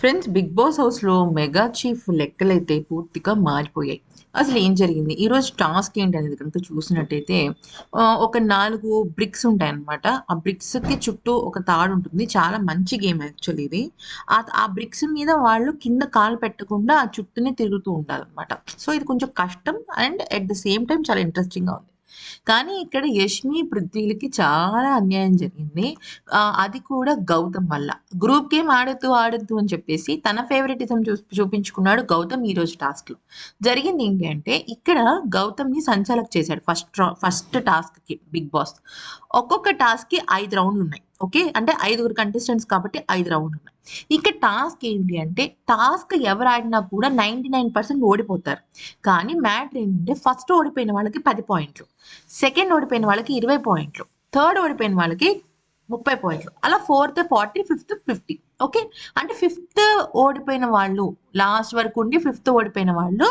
Friends Bigg Boss హౌస్లో mega chief లెక్కలైతే పూర్తిగా మారిపోయాయి. అసలు ఏం జరిగింది? ఈరోజు టాస్క్ ఏంటి అనేది కనుక చూసినట్టయితే ఒక నాలుగు బ్రిక్స్ ఉంటాయి అన్నమాట ఆ బ్రిక్స్కి చుట్టూ ఒక తాడు ఉంటుంది. చాలా మంచి గేమ్ యాక్చువల్లీ ఇది. ఆ ఆ బ్రిక్స్ మీద వాళ్ళు కింద కాలు పెట్టకుండా ఆ చుట్టూనే తిరుగుతూ ఉండాలన్నమాట. సో ఇది కొంచెం కష్టం and at the same time చాలా ఇంట్రెస్టింగ్గా ఉంది. కానీ ఇక్కడ యష్మి పృథ్వీలకి చాలా అన్యాయం జరిగింది. అది కూడా గౌతమ్ వల్ల. గ్రూప్ గేమ్ ఆడుతూ ఆడుతూ అని చెప్పేసి తన ఫేవరెటిజం చూ చూపించుకున్నాడు గౌతమ్ ఈ రోజు టాస్క్లో జరిగింది ఏంటి అంటే ఇక్కడ గౌతమ్ని సంచాలక్ చేశాడు ఫస్ట్ ఫస్ట్ టాస్క్కి బిగ్ బాస్. ఒక్కొక్క టాస్క్కి ఐదు రౌండ్లు ఉన్నాయి. ఓకే? అంటే ఐదుగురు కంటెస్టెంట్స్ కాబట్టి ఐదు రౌండ్ ఉన్నాయి. ఇంకా టాస్క్ ఏంటి అంటే టాస్క్ ఎవరు ఆడినా కూడా నైంటీ నైన్ పర్సెంట్ ఓడిపోతారు. కానీ మ్యాటర్ ఏంటంటే ఫస్ట్ ఓడిపోయిన వాళ్ళకి పది పాయింట్లు సెకండ్ ఓడిపోయిన వాళ్ళకి ఇరవై పాయింట్లు థర్డ్ ఓడిపోయిన వాళ్ళకి ముప్పై పాయింట్లు అలా fourth forty fifth fifty okay? అంటే ఫిఫ్త్ ఓడిపోయిన వాళ్ళు లాస్ట్ వరకు ఉండి ఫిఫ్త్ ఓడిపోయిన వాళ్ళు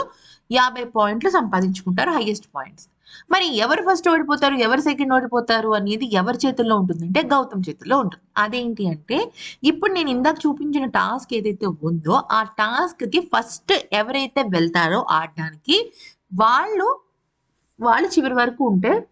యాభై పాయింట్లు సంపాదించుకుంటారు హైయెస్ట్ పాయింట్స్ మరి ఎవరు ఫస్ట్ ఓడిపోతారు? ఎవరు సెకండ్ ఓడిపోతారు? అనేది ఎవరి చేతుల్లో ఉంటుంది? అంటే గౌతమ్ చేతుల్లో ఉంటుంది. అదేంటి అంటే ఇప్పుడు నేను ఇందాక చూపించిన టాస్క్ ఏదైతే ఉందో ఆ టాస్క్కి ఫస్ట్ ఎవరైతే వెళ్తారో ఆడడానికి వాళ్ళు వాళ్ళు చివరి వరకు ఉంటే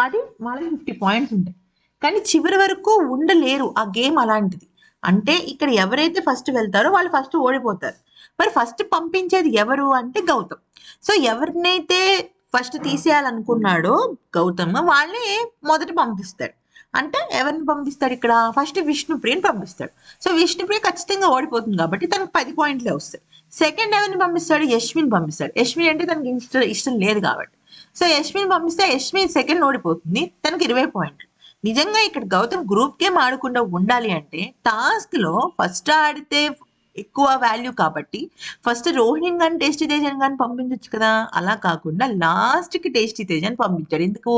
అది వాళ్ళకి ఫిఫ్టీ పాయింట్స్ ఉంటాయి. కానీ చివరి వరకు ఉండలేరు. ఆ గేమ్ అలాంటిది. అంటే ఇక్కడ ఎవరైతే ఫస్ట్ వెళ్తారో వాళ్ళు ఫస్ట్ ఓడిపోతారు. మరి ఫస్ట్ పంపించేది ఎవరు అంటే గౌతమ్. సో ఎవరినైతే ఫస్ట్ తీసేయాలనుకున్నాడో గౌతమ్ వాళ్ళే మొదట పంపిస్తాడు. అంటే ఎవరిని పంపిస్తాడు ఇక్కడ? ఫస్ట్ విష్ణుప్రియని పంపిస్తాడు. సో విష్ణుప్రియ ఖచ్చితంగా ఓడిపోతుంది కాబట్టి తనకు పది పాయింట్లే వస్తాయి. సెకండ్ ఎవరిని పంపిస్తాడు? యశ్విన్ పంపిస్తాడు. యశ్విన్ అంటే తనకి ఇష్టం ఇష్టం లేదు కాబట్టి. సో యశ్విన్ పంపిస్తే యశ్విన్ సెకండ్ ఓడిపోతుంది తనకి ఇరవై పాయింట్లు. నిజంగా ఇక్కడ గౌతమ్ గ్రూప్ గేమ్ ఆడకుండా ఉండాలి అంటే టాస్క్లో ఫస్ట్ ఆడితే ఎక్కువ వాల్యూ కాబట్టి ఫస్ట్ రోహిణిని కానీ టేస్టీ తేజని కానీ పంపించవచ్చు కదా. అలా కాకుండా లాస్ట్కి టేస్టీ తేజని పంపించాడు. ఎందుకు?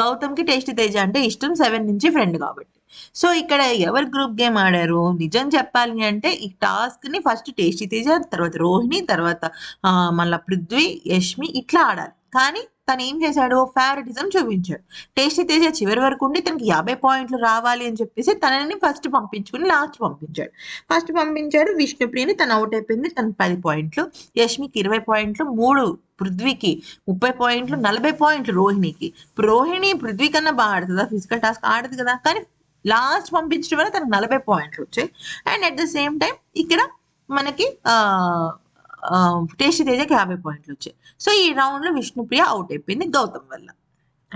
గౌతమ్కి టేస్టీ తేజ అంటే ఇష్టం సెవెన్ నుంచి ఫ్రెండ్ కాబట్టి. సో ఇక్కడ ఎవరు గ్రూప్ గేమ్ ఆడారు? నిజం చెప్పాలి అంటే ఈ టాస్క్ని ఫస్ట్ టేస్టీ తేజ తర్వాత రోహిణి తర్వాత మళ్ళీ పృథ్వీ యష్మి ఇట్లా ఆడాలి. కానీ తను ఏం చేశాడు? ఫేవరెటిజం చూపించాడు. టేస్టీ తేజ చివరి వరకు ఉండి తనకి యాభై పాయింట్లు రావాలి అని చెప్పేసి తనని ఫస్ట్ పంపించుకుని లాస్ట్ పంపించాడు. ఫస్ట్ పంపించాడు విష్ణుప్రియని తను అవుట్ అయిపోయింది తను పది పాయింట్లు. యష్మికి ఇరవై పాయింట్లు మూడు పృథ్వీకి ముప్పై పాయింట్లు నలభై పాయింట్లు రోహిణికి. ఇప్పుడు రోహిణి పృథ్వీ కన్నా బాగా ఆడుతుందా? ఫిజికల్ టాస్క్ ఆడదు కదా? కానీ లాస్ట్ పంపించడం వల్ల తనకు నలభై పాయింట్లు వచ్చాయి. And at the same time ఇక్కడ మనకి టేస్టీ తేజకి యాభై పాయింట్లు వచ్చాయి. సో ఈ రౌండ్లో విష్ణుప్రియ అవుట్ అయిపోయింది గౌతమ్ వల్ల.